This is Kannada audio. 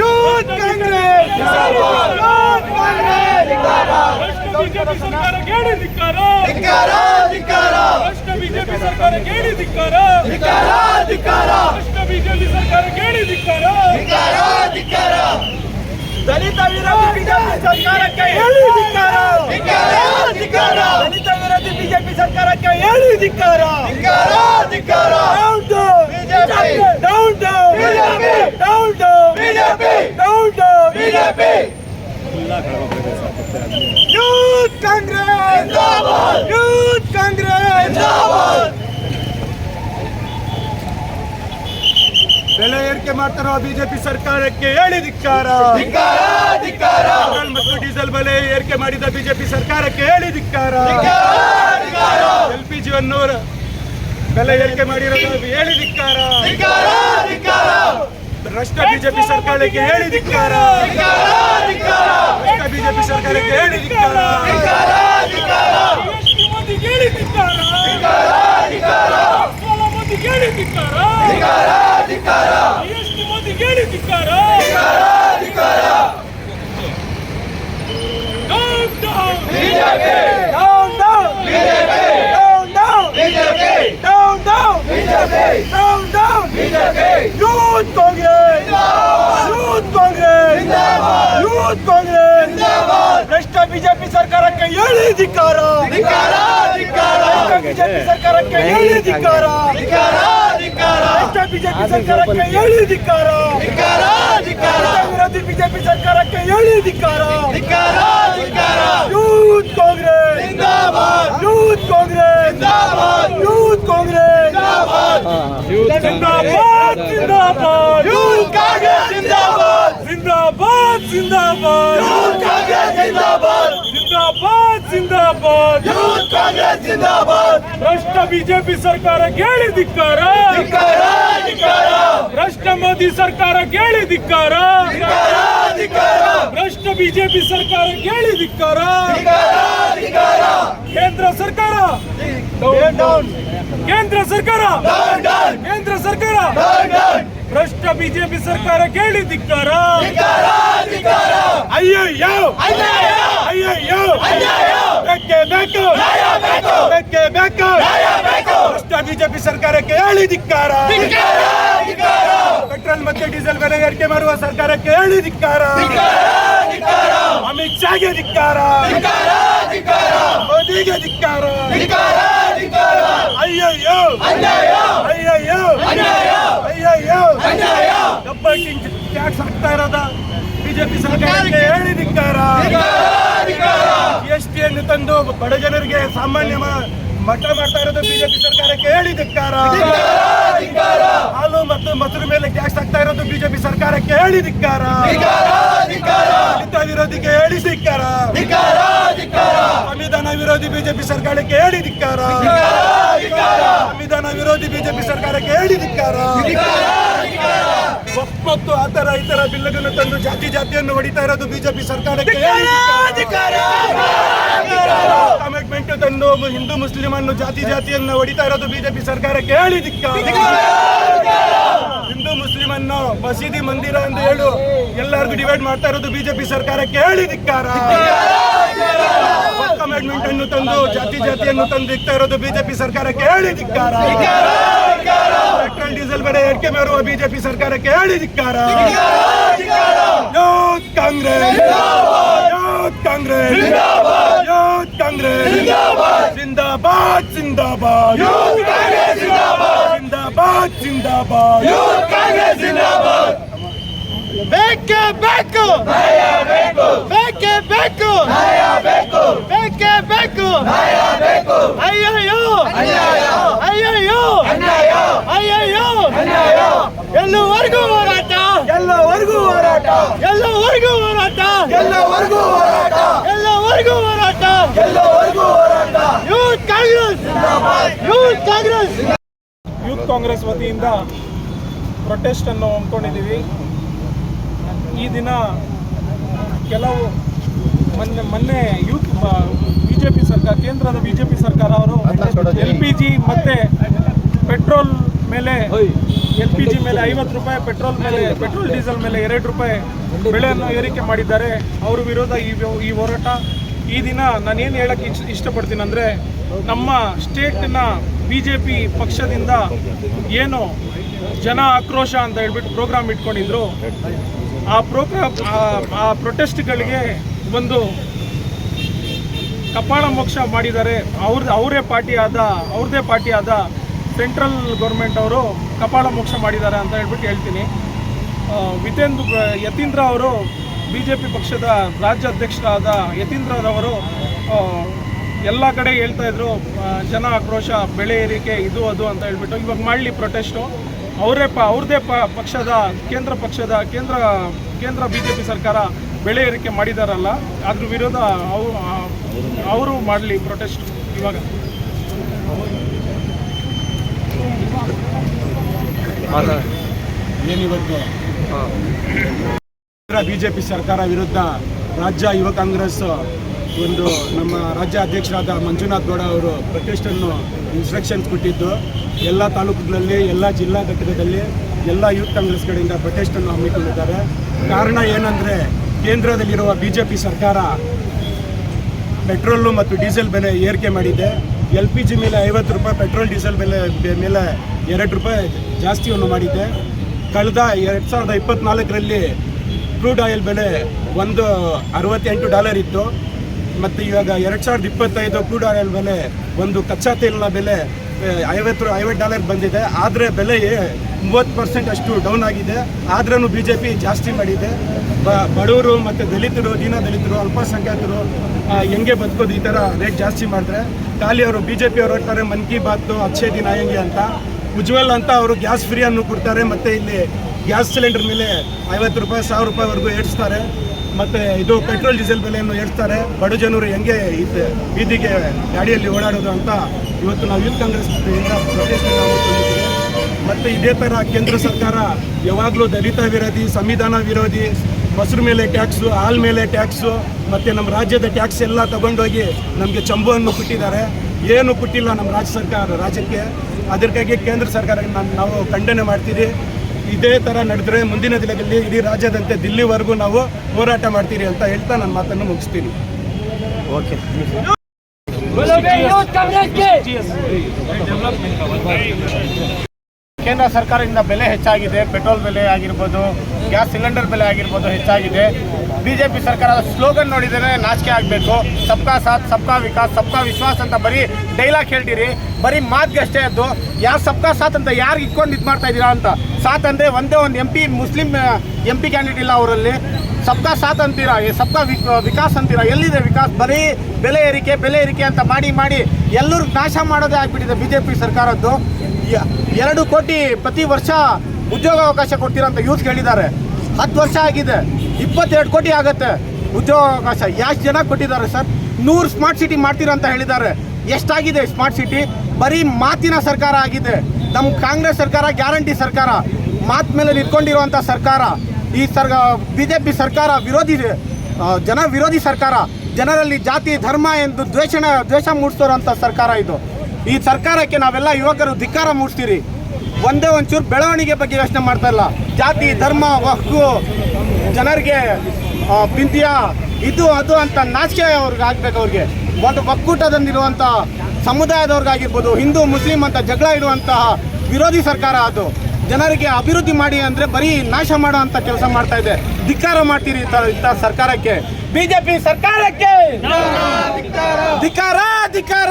ಯೂತ್ ಕಾಂಗ್ರೆಸ್ ಬಿಜೆಪಿ ಸರ್ಕಾರ ಕೇಳಿ ಧಿಕ್ಕಾರ. ಧಿಕ್ಕಾರ. ಧಿಕ್ಕಾರ. ಭ್ರಷ್ಟ ಬಿಜೆಪಿ ಸರ್ಕಾರ ಕೇಳಿ ಧಿಕ್ಕಾರ. ಧಿಕ್ಕಾರ. ಧಿಕ್ಕಾರ ಭ್ರಷ್ಟ ಬಿಜೆಪಿ. ಸರ್ಕಾರ ಕೇಳಿ ಧಿಕ್ಕಾರ. ಧಿಕ್ಕಾರ ಧಿಕ್ಕಾರ ದಲಿತ ವಿರೋಧಿ ಬಿಜೆಪಿ ಸರ್ಕಾರಕ್ಕೆ ಹೇಳಿ ಧಿಕ್ಕಾರ ಧಿಕ್ಕಾರ ಧಿಕ್ಕಾರ ದಲಿತ ವಿರೋಧಿ ಬಿಜೆಪಿ ಸರ್ಕಾರಕ್ಕೆ ಹೇಳಿ ಧಿಕ್ಕಾರ ಧಿಕ್ಕಾರ ಧಿಕ್ಕಾರ BJP down down BJP down down BJP down down BJP youth Congress ಜಿಂದಾಬಾದ್ ಯೂತ್ ಕಾಂಗ್ರೆಸ್ ಜಿಂದಾಬಾದ್ ಬೆಲೆ ಏರಿಕೆ ಮಾಡ್ತಾರೋ ಬಿಜೆಪಿ ಸರ್ಕಾರಕ್ಕೆ ಹೇಳಿ ಧಿಕ್ಕಾರ ಧಿಕ್ಕಾರ ಧಿಕ್ಕಾರ ಪೆಟ್ರೋಲ್ ಮತ್ತು ಡೀಸೆಲ್ ಬೆಲೆ ಏರಿಕೆ ಮಾಡಿದ ಬಿಜೆಪಿ ಸರ್ಕಾರಕ್ಕೆ ಹೇಳಿ ಧಿಕ್ಕಾರ ಧಿಕ್ಕಾರ ಎಲ್ ಪಿ ಜಿ ಅನ್ನು ಬೆಲೆ ಏರಿಕೆ ಮಾಡಿರೋದು ಹೇಳಿ ಧಿಕ್ಕಾರ ಭ್ರಷ್ಟ ಬಿಜೆಪಿ ಸರ್ಕಾರಕ್ಕೆ ಹೇಳಿ ಧಿಕ್ಕಾರ ಬಿಜೆಪಿ ಸರ್ಕಾರಕ್ಕೆ ಹೇಳಿ ಧಿಕ್ಕಾರ ಧಿಕ್ಕಾರ ಧಿಕ್ಕಾರ BSP ಮೋದಿ ಕೇಳಿ ಧಿಕ್ಕಾರ ಧಿಕ್ಕಾರ ಸಾಲ ಮೋದಿ ಕೇಳಿ ಧಿಕ್ಕಾರ ಧಿಕ್ಕಾರ ಧಿಕ್ಕಾರ BSP ಮೋದಿ ಕೇಳಿ ಧಿಕ್ಕಾರ ಧಿಕ್ಕಾರ Down, down. BJP down down BJP down down BJP down down BJP down down BJP youth Congress youth Congress ಜಿಂದಾಬಾದ್ ಯೂತ್ ಕಾಂಗ್ರೆಸ್ ಜಿಂದಾಬಾದ್ ಭ್ರಷ್ಟ ಬಿಜೆಪಿ ಸರ್ಕಾರಕ್ಕೆ ಹೇಳಿ ಧಿಕ್ಕಾರ ಧಿಕ್ಕಾರ ಧಿಕ್ಕಾರ. ಭ್ರಷ್ಟ ಬಿಜೆಪಿ ಸರ್ಕಾರಕ್ಕೆ ಹೇಳಿ ಧಿಕ್ಕಾರ. ಧಿಕ್ಕಾರ ಧಿಕ್ಕಾರ. ಭ್ರಷ್ಟ ಬಿಜೆಪಿ ಸರ್ಕಾರಕ್ಕೆ ಹೇಳಿ ಧಿಕ್ಕಾರ. ಧಿಕ್ಕಾರ ಧಿಕ್ಕಾರ. ಭ್ರಷ್ಟ ವಿರೋಧಿ ಬಿಜೆಪಿ ಸರ್ಕಾರಕ್ಕೆ ಹೇಳಿ ಧಿಕ್ಕಾರ. ಧಿಕ್ಕಾರ ಧಿಕ್ಕಾರ. Youth Congress. ಜಿಂದಾಬಾದ್. Youth Congress. ಜಿಂದಾಬಾದ್. Youth Congress. ಜಿಂದಾಬಾದ್. ಜಿಂದಾಬಾದ್ ಜಿಂದಾಬಾದ್. ಯೂತ್ ಕಾಂಗ್ರೆಸ್ ಜಿಂದಾಬಾದ್. ಜಿಂದಾಬಾದ್ ಜಿಂದಾಬಾದ್. ಯೂತ್ ಕಾಂಗ್ರೆಸ್ ಜಿಂದಾಬಾದ್. ಜಿಂದಾಬಾದ್ ಜಿಂದಾಬಾದ್. ಯೂತ್ ಕಾಂಗ್ರೆಸ್ ಜಿಂದಾಬಾದ್. ಭ್ರಷ್ಟ ಬಿಜೆಪಿ ಸರ್ಕಾರ ಕೇಳಿ ಧಿಕ್ಕಾರ. ಧಿಕ್ಕಾರ ಧಿಕ್ಕಾರ. ಭ್ರಷ್ಟ ಮೋದಿ ಸರ್ಕಾರ ಕೇಳಿ ಧಿಕ್ಕಾರ. ಧಿಕ್ಕಾರ ಧಿಕ್ಕಾರ. ಭ್ರಷ್ಟ ಬಿಜೆಪಿ ಸರ್ಕಾರ ಕೇಳಿ ಧಿಕ್ಕಾರ. ಧಿಕ್ಕಾರ ಧಿಕ್ಕಾರ. ಕೇಂದ್ರ ಸರ್ಕಾರ. ಕೇಂದ್ರ ಸರ್ಕಾರ. ಡೌನ್ ಡೌನ್ ಕೇಂದ್ರ ಸರ್ಕಾರ. ಡೌನ್ ಡೌನ್ ಭ್ರಷ್ಟ ಬಿಜೆಪಿ ಸರ್ಕಾರ ಕೇಳಿ ಧಿಕ್ಕಾರ. ಧಿಕ್ಕಾರ ಧಿಕ್ಕಾರ. ಅಯ್ಯಯ್ಯೋ. ಅನ್ಯಾಯ ಅಯ್ಯಯ್ಯೋ ಅನ್ಯಾಯ ಬೇಕೇ. ಬೇಕು. ನ್ಯಾಯ ಬೇಕು. ಭ್ರಷ್ಟ ಬಿಜೆಪಿ ಸರ್ಕಾರಕ್ಕೆ ಹೇಳಿ ಧಿಕ್ಕಾರ ಪೆಟ್ರೋಲ್ ಮತ್ತೆ ಡೀಸೆಲ್ ಬೆಲೆ ಏರಿಕೆ ಮಾಡುವ ಸರ್ಕಾರಕ್ಕೆ ಹೇಳಿ ಧಿಕ್ಕಾರ ಅಮಿತ್ ಶಾಗೆ ಧಿಕ್ಕಾರ. ಮೋದಿಗೆ ಧಿಕ್ಕಾರ. ಅಯ್ಯಯ್ಯೋ ಅಯ್ಯಯ್ಯೋ ಅಯ್ಯಯ್ಯೋ ಡಬ್ಬಲ್ ಟ್ಯಾಕ್ಸ್ ಹಾಕ್ತಾ ಇರೋದ. ಬಿಜೆಪಿ ಸರ್ಕಾರಕ್ಕೆ ಹೇಳಿ ಧಿಕ್ಕಾರ. ಅನ್ನು ತಂದು ಬಡ ಜನರಿಗೆ ಸಾಮಾನ್ಯ ಮಠ ಮಾಡ್ತಾ ಇರೋದು ಬಿಜೆಪಿ ಸರ್ಕಾರಕ್ಕೆ ಹೇಳಿ ಧಿಕ್ಕಾರ. ಹಾಲು ಮತ್ತು ಮೊಸರು ಮೇಲೆ ಗ್ಯಾಸ್ ಆಗ್ತಾ ಇರೋದು ಬಿಜೆಪಿ ಸರ್ಕಾರಕ್ಕೆ ಹೇಳಿ ಧಿಕ್ಕಾರ. ವಿರೋಧಿಗೆ ಹೇಳಿ ಧಿಕ್ಕಾರ. ಸಂವಿಧಾನ ವಿರೋಧಿ ಬಿಜೆಪಿ ಸರ್ಕಾರಕ್ಕೆ ಹೇಳಿ ಧಿಕ್ಕಾರ. ಸಂವಿಧಾನ ವಿರೋಧಿ ಬಿಜೆಪಿ ಸರ್ಕಾರಕ್ಕೆ ಹೇಳಿ ಧಿಕ್ಕಾರ. ಒಪ್ಪತ್ತು ಆ ತರ ಈ ತರ ಬಿಲ್ಲುಗಳನ್ನು ತಂದು ಜಾತಿ ಜಾತಿಯನ್ನು ಹೊಡಿತಾ ಇರೋದು ಬಿಜೆಪಿ ಸರ್ಕಾರಕ್ಕೆ. ಕಮಿಟ್ಮೆಂಟ್ ತಂದು ಹಿಂದೂ ಮುಸ್ಲಿಂ ಅನ್ನು ಜಾತಿ ಜಾತಿಯನ್ನು ಹೊಡಿತಾ ಇರೋದು ಬಿಜೆಪಿ ಸರ್ಕಾರಕ್ಕೆ. ಹೇಳಿ ಹಿಂದೂ ಮುಸ್ಲಿಂ ಅನ್ನು ಮಸೀದಿ ಮಂದಿರ ಎಂದು ಹೇಳು ಎಲ್ಲರಿಗೂ ಡಿವೈಡ್ ಮಾಡ್ತಾ ಇರೋದು ಬಿಜೆಪಿ ಸರ್ಕಾರಕ್ಕೆ. ಹೇಳಿ ಧಿಕ್ಕಾರ ಕಮಿಟ್ಮೆಂಟ್ ಅನ್ನು ತಂದು ಜಾತಿ ಜಾತಿಯನ್ನು ತಂದು ಇಕ್ತಾ ಇರೋದು ಬಿಜೆಪಿ ಸರ್ಕಾರಕ್ಕೆ. ಹೇಳಿ ಧಿಕ್ಕಾರ ಪೆಟ್ರೋಲ್ ಡೀಸೆಲ್ ಬೆಲೆ ಏರಿಕೆ ಮಾಡುವ ಬಿಜೆಪಿ ಸರ್ಕಾರಕ್ಕೆ ಹೇಳಿ ಧಿಕ್ಕಾರ youth Congress youth Congress youth Congress ಜಿಂದಾಬಾದ್ ಜಿಂದಾಬಾದ್ ಜಿಂದಾಬಾದ್ ಜಿಂದಾಬಾದ್ ಯೂತ್ ಕಾಂಗ್ರೆಸ್ ಜಿಂದಾಬಾದ್ ಬೇಕೇ ಬೇಕು ನ್ಯಾಯ ಬೇಕು ಬೇಕೇ ಬೇಕು ನ್ಯಾಯ ಬೇಕು ಬೇಕೇ ಬೇಕು ನ್ಯಾಯ ಬೇಕು ಅಯ್ಯಯ್ಯೋ ಅನ್ಯಾಯ ಅಯ್ಯಯ್ಯೋ ಅನ್ಯಾಯ ಅಯ್ಯಯ್ಯೋ! ಎಲ್ಲವರೆಗೂ ಹೋರಾಟ! ಎಲ್ಲವರೆಗೂ ಹೋರಾಟ! ಎಲ್ಲವರೆಗೂ ಹೋರಾಟ! ಎಲ್ಲವರೆಗೂ ಹೋರಾಟ! ಎಲ್ಲವರೆಗೂ ಹೋರಾಟ! ಎಲ್ಲವರೆಗೂ ಹೋರಾಟ! Youth Congress! Youth Congress! Youth Congress ವತಿಯಿಂದ ಪ್ರೊಟೆಸ್ಟ್ ಅನ್ನು ಹಮ್ಮಿಕೊಂಡಿದ್ದೀವಿ ಈ ದಿನ ಕೆಲವು ಮೊನ್ನೆ ಮೊನ್ನೆ ಯೂತ್ ಬಿ ಬಿಜೆಪಿ ಸರ್ಕಾರ ಕೇಂದ್ರದ ಬಿಜೆಪಿ ಸರ್ಕಾರ ಅವರು ಎಲ್ ಪಿ ಜಿ ಮತ್ತೆ ಪೆಟ್ರೋಲ್ ಮೇಲೆ ಎಲ್ ಪಿ ಜಿ ಮೇಲೆ ಐವತ್ತು ರೂಪಾಯಿ ಪೆಟ್ರೋಲ್ ಮೇಲೆ ಪೆಟ್ರೋಲ್ ಡೀಸೆಲ್ ಮೇಲೆ ಎರಡು ರೂಪಾಯಿ ಬೆಳೆಯನ್ನು ಏರಿಕೆ ಮಾಡಿದ್ದಾರೆ. ಅವ್ರ ವಿರೋಧ ಈ ಈ ಹೋರಾಟ. ಈ ದಿನ ನಾನೇನು ಹೇಳಕ್ಕೆ ಇಷ್ಟ ಇಷ್ಟಪಡ್ತೀನಿ ಅಂದರೆ ನಮ್ಮ ಸ್ಟೇಟ್ನ ಬಿ ಜೆ ಪಿ ಪಕ್ಷದಿಂದ ಏನು ಜನ ಆಕ್ರೋಶ ಅಂತ ಹೇಳ್ಬಿಟ್ಟು ಪ್ರೋಗ್ರಾಮ್ ಇಟ್ಕೊಂಡಿದ್ರು. ಆ ಪ್ರೋಗ್ರಾಮ್ ಆ ಪ್ರೊಟೆಸ್ಟ್ಗಳಿಗೆ ಒಂದು ಕಪಾಳ ಮೋಕ್ಷ ಮಾಡಿದ್ದಾರೆ. ಅವ್ರದ್ದು ಅವರೇ ಪಾರ್ಟಿ ಆದ ಅವ್ರದ್ದೇ ಪಾರ್ಟಿ ಆದ ಸೆಂಟ್ರಲ್ ಗೌರ್ಮೆಂಟ್ ಅವರು ಕಪಾಳ ಮೋಕ್ಷ ಮಾಡಿದ್ದಾರೆ ಅಂತ ಹೇಳ್ಬಿಟ್ಟು ಹೇಳ್ತೀನಿ. ವಿತೇಂದ್ರ ಯತೀಂದ್ರ ಅವರು ಬಿ ಜೆ ಪಿ ಪಕ್ಷದ ರಾಜ್ಯ ಅಧ್ಯಕ್ಷರಾದ ಯತೀಂದ್ರರವರು ಎಲ್ಲ ಕಡೆ ಹೇಳ್ತಾ ಇದ್ರು ಜನ ಆಕ್ರೋಶ ಬೆಳೆ ಏರಿಕೆ ಇದು ಅದು ಅಂತ ಹೇಳ್ಬಿಟ್ಟು. ಇವಾಗ ಮಾಡಲಿ ಪ್ರೊಟೆಸ್ಟು. ಅವರೇ ಪ, ಅವ್ರದೇ ಪ, ಪಕ್ಷದ, ಕೇಂದ್ರ ಪಕ್ಷದ, ಕೇಂದ್ರ ಕೇಂದ್ರ ಬಿ ಜೆ ಪಿ ಸರ್ಕಾರ ಬೆಳೆ ಏರಿಕೆ ಮಾಡಿದಾರಲ್ಲ, ಅದ್ರ ವಿರೋಧ ಅವು ಅವರು ಮಾಡಲಿ ಪ್ರೊಟೆಸ್ಟ್ ಇವಾಗ. ಏನಿವತ್ತು? ಬಿಜೆಪಿ ಸರ್ಕಾರ ವಿರುದ್ಧ ರಾಜ್ಯ ಯುವ ಕಾಂಗ್ರೆಸ್ ಒಂದು ನಮ್ಮ ರಾಜ್ಯ ಅಧ್ಯಕ್ಷರಾದ ಮಂಜುನಾಥ್ ಗೌಡ ಅವರು ಪ್ರೊಟೆಸ್ಟ್ ಅನ್ನು ಇನ್ಸ್ಟ್ರಕ್ಷನ್ಸ್ ಕೊಟ್ಟಿದ್ದು ಎಲ್ಲ ತಾಲೂಕುಗಳಲ್ಲಿ ಎಲ್ಲ ಜಿಲ್ಲಾ ಘಟಕದಲ್ಲಿ ಎಲ್ಲ ಯೂತ್ ಕಾಂಗ್ರೆಸ್ ಕಡೆಯಿಂದ ಪ್ರೊಟೆಸ್ಟ್ ಅನ್ನು ಹಮ್ಮಿಕೊಂಡಿದ್ದಾರೆ. ಕಾರಣ ಏನಂದ್ರೆ ಕೇಂದ್ರದಲ್ಲಿರುವ ಬಿಜೆಪಿ ಸರ್ಕಾರ ಪೆಟ್ರೋಲು ಮತ್ತು ಡೀಸೆಲ್ ಬೆಲೆ ಏರಿಕೆ ಮಾಡಿದೆ. ಎಲ್ ಪಿ ಜಿ ಮೇಲೆ ಐವತ್ತು ರೂಪಾಯಿ ಪೆಟ್ರೋಲ್, ಡೀಸೆಲ್ ಬೆಲೆ ಮೇಲೆ ಎರಡು ರೂಪಾಯಿ ಜಾಸ್ತಿಯನ್ನು ಮಾಡಿದ್ದೆ. ಕಳೆದ ಎರಡು ಸಾವಿರದ ಇಪ್ಪತ್ತ್ನಾಲ್ಕರಲ್ಲಿ ಕ್ರೂಡ್ ಆಯಿಲ್ ಬೆಲೆ ಒಂದು ಅರವತ್ತೆಂಟು ಡಾಲರ್ ಇತ್ತು. ಮತ್ತು ಇವಾಗ ಎರಡು ಸಾವಿರದ ಇಪ್ಪತ್ತೈದು ಕ್ರೂಡ್ ಆಯಿಲ್ ಬೆಲೆ ಒಂದು ಕಚ್ಚಾ ತೈಲನ ಬೆಲೆ ಐವತ್ತು ಐವತ್ತು ಡಾಲರ್ ಬಂದಿದೆ. ಆದರೆ ಬೆಲೆ ಮೂವತ್ತು ಪರ್ಸೆಂಟ್ ಅಷ್ಟು ಡೌನ್ ಆಗಿದೆ. ಆದ್ರೂ ಬಿ ಜೆ ಪಿ ಜಾಸ್ತಿ ಮಾಡಿದೆ. ಬಡವರು ಮತ್ತು ದಲಿತರು, ದೀನ ದಲಿತರು, ಅಲ್ಪಸಂಖ್ಯಾತರು ಹೆಂಗೆ ಬದುಕೋದು ಈ ಥರ ರೇಟ್ ಜಾಸ್ತಿ ಮಾಡಿದ್ರೆ ಖಾಲಿ ಅವರು ಬಿ ಜೆ ಪಿ ಅವರು ಹೋಗ್ತಾರೆ ಮನ್ ಕಿ ಬಾತ್ ಅಚ್ಚೇ ದಿನ ಹೆಂಗೆ ಅಂತ. ಉಜ್ವಲ್ ಅಂತ ಅವರು ಗ್ಯಾಸ್ ಫ್ರೀ ಅನ್ನು ಕೊಡ್ತಾರೆ, ಮತ್ತು ಇಲ್ಲಿ ಗ್ಯಾಸ್ ಸಿಲಿಂಡರ್ ಮೇಲೆ ಐವತ್ತು ರೂಪಾಯಿ, ಸಾವಿರ ರೂಪಾಯಿವರೆಗೂ ಏರಿಸ್ತಾರೆ. ಮತ್ತು ಇದು ಪೆಟ್ರೋಲ್, ಡೀಸೆಲ್ ಬೆಲೆಯನ್ನು ಏರ್ಸ್ತಾರೆ. ಬಡ ಜನರು ಹೆಂಗೆ ಬೀದಿಗೆ ಗಾಡಿಯಲ್ಲಿ ಓಡಾಡೋದು ಅಂತ ಇವತ್ತು ನಾವು ಯೂತ್ ಕಾಂಗ್ರೆಸ್ ಪ್ರೊಟೆಸ್ಟ್ ಮತ್ತು ಇದೇ ಥರ ಕೇಂದ್ರ ಸರ್ಕಾರ ಯಾವಾಗಲೂ ದಲಿತ ವಿರೋಧಿ, ಸಂವಿಧಾನ ವಿರೋಧಿ, ಮೊಸರು ಮೇಲೆ ಟ್ಯಾಕ್ಸು ಹಾಲ್ ಮೇಲೆ ಟ್ಯಾಕ್ಸು ಮತ್ತು ನಮ್ಮ ರಾಜ್ಯದ ಟ್ಯಾಕ್ಸ್ ಎಲ್ಲ ತಗೊಂಡೋಗಿ ನಮಗೆ ಚಂಬುವನ್ನು ಕೊಟ್ಟಿದ್ದಾರೆ. ಏನು ಕೊಟ್ಟಿಲ್ಲ ನಮ್ಮ ರಾಜ್ಯ ಸರ್ಕಾರ, ರಾಜ್ಯಕ್ಕೆ. ಅದಕ್ಕಾಗಿ ಕೇಂದ್ರ ಸರ್ಕಾರ ನಾವು ಖಂಡನೆ ಮಾಡ್ತೀವಿ. ಇದೇ ಥರ ನಡೆದ್ರೆ ಮುಂದಿನ ದಿನದಲ್ಲಿ ಇಡೀ ರಾಜ್ಯದಂತೆ ದಿಲ್ಲಿವರೆಗೂ ನಾವು ಹೋರಾಟ ಮಾಡ್ತೀರಿ ಅಂತ ಹೇಳ್ತಾ ನನ್ನ ಮಾತನ್ನು ಮುಗಿಸ್ತೀನಿ. ಕೇಂದ್ರ ಸರ್ಕಾರದಿಂದ ಬೆಲೆ ಹೆಚ್ಚಾಗಿದೆ, ಪೆಟ್ರೋಲ್ ಬೆಲೆ ಆಗಿರ್ಬೋದು, ಗ್ಯಾಸ್ ಸಿಲಿಂಡರ್ ಬೆಲೆ ಆಗಿರ್ಬೋದು ಹೆಚ್ಚಾಗಿದೆ. ಬಿ ಜೆ ಪಿ ಸರ್ಕಾರದ ಸ್ಲೋಗನ್ ನೋಡಿದರೆ ನಾಚಿಕೆ ಆಗಬೇಕು. ಸಬ್ಕಾ ಸಾಥ್, ಸಬ್ಕಾ ವಿಕಾಸ್, ಸಬ್ಕಾ ವಿಶ್ವಾಸ್ ಅಂತ ಬರೀ ಡೈಲಾಗ್ ಹೇಳ್ತೀರಿ. ಬರೀ ಮಾತಿಗೆ ಅಷ್ಟೇ ಅದು. ಯಾರು ಸಬ್ಕಾ ಸಾಥ್ ಅಂತ ಯಾರು ಇಟ್ಕೊಂಡು ಇದು ಮಾಡ್ತಾ ಇದ್ದೀರಾ ಅಂತ? ಸಾಥ್ ಅಂದರೆ ಒಂದೇ ಒಂದು ಎಂ ಪಿ ಮುಸ್ಲಿಂ ಎಂ ಪಿ ಕ್ಯಾಂಡಿಡೇಟ್ ಇಲ್ಲ ಅವರಲ್ಲಿ. ಸಬ್ಕಾ ಸಾಥ್ ಅಂತೀರಾ? ಸಬ್ಕಾ ವಿಕ್- ವಿಕಾಸ್ ಅಂತೀರಾ? ಎಲ್ಲಿದೆ ವಿಕಾಸ್? ಬರೀ ಬೆಲೆ ಏರಿಕೆ ಬೆಲೆ ಏರಿಕೆ ಅಂತ ಮಾಡಿ ಮಾಡಿ ಎಲ್ಲರಿಗೂ ನಾಶ ಮಾಡೋದೇ ಆಗಿಬಿಟ್ಟಿದೆ ಬಿ ಜೆ ಪಿ ಸರ್ಕಾರದ್ದು. ಎರಡು ಕೋಟಿ ಪ್ರತಿ ವರ್ಷ ಉದ್ಯೋಗಾವಕಾಶ ಕೊಡ್ತೀರಂತ ಯೂತ್ ಹೇಳಿದ್ದಾರೆ. ಹತ್ತು ವರ್ಷ ಆಗಿದೆ. ಇಪ್ಪತ್ತೆರಡು ಕೋಟಿ ಆಗುತ್ತೆ ಉದ್ಯೋಗಾವಕಾಶ. ಎಷ್ಟು ಜನ ಕೊಟ್ಟಿದ್ದಾರೆ ಸರ್? ನೂರು ಸ್ಮಾರ್ಟ್ ಸಿಟಿ ಮಾಡ್ತೀರಂತ ಹೇಳಿದ್ದಾರೆ. ಎಷ್ಟಾಗಿದೆ ಸ್ಮಾರ್ಟ್ ಸಿಟಿ? ಬರೀ ಮಾತಿನ ಸರ್ಕಾರ ಆಗಿದೆ. ನಮ್ಮ ಕಾಂಗ್ರೆಸ್ ಸರ್ಕಾರ, ಗ್ಯಾರಂಟಿ ಸರ್ಕಾರ, ಮಾತ್ ಮೇಲೆ ನಿಂತ್ಕೊಂಡಿರುವಂಥ ಸರ್ಕಾರ, ಈ ಸರ್ ಬಿ ಜೆ ಪಿ ಸರ್ಕಾರ ವಿರೋಧಿ ಜನ ವಿರೋಧಿ ಸರ್ಕಾರ, ಜನರಲ್ಲಿ ಜಾತಿ, ಧರ್ಮ ಎಂದು ದ್ವೇಷಣ, ದ್ವೇಷ ಮೂಡಿಸೋರಂಥ ಸರ್ಕಾರ ಇದು. ಈ ಸರ್ಕಾರಕ್ಕೆ ನಾವೆಲ್ಲ ಯುವಕರು ಧಿಕ್ಕಾರ ಮೂಡಿಸ್ತೀರಿ. ಒಂದೇ ಒಂಚೂರು ಬೆಳವಣಿಗೆ ಬಗ್ಗೆ ಯೋಚನೆ ಮಾಡ್ತಾ ಇಲ್ಲ. ಜಾತಿ, ಧರ್ಮ, ಹಕ್ಕು, ಜನರಿಗೆ ಬಿಂದಿಯ ಇದು, ಅದು ಅಂತ ನಾಚಿಕೆ ಅವ್ರಿಗೆ ಆಗ್ಬೇಕು ಅವ್ರಿಗೆ. ಒಂದು ಒಕ್ಕೂಟದಲ್ಲಿರುವಂಥ ಸಮುದಾಯದವ್ರಿಗಾಗಿರ್ಬೋದು ಹಿಂದೂ, ಮುಸ್ಲಿಂ ಅಂತ ಜಗಳ ಇಡುವಂತಹ ವಿರೋಧಿ ಸರ್ಕಾರ ಅದು. ಜನರಿಗೆ ಅಭಿವೃದ್ಧಿ ಮಾಡಿ ಅಂದ್ರೆ ಬರೀ ನಾಶ ಮಾಡುವಂಥ ಕೆಲಸ ಮಾಡ್ತಾ ಇದೆ. ಧಿಕ್ಕಾರ ಮಾಡ್ತೀರಿ ಇಂಥ ಸರ್ಕಾರಕ್ಕೆ. ಬಿಜೆಪಿ ಸರ್ಕಾರಕ್ಕೆ ಧಿಕ್ಕಾರ ಧಿಕ್ಕಾರ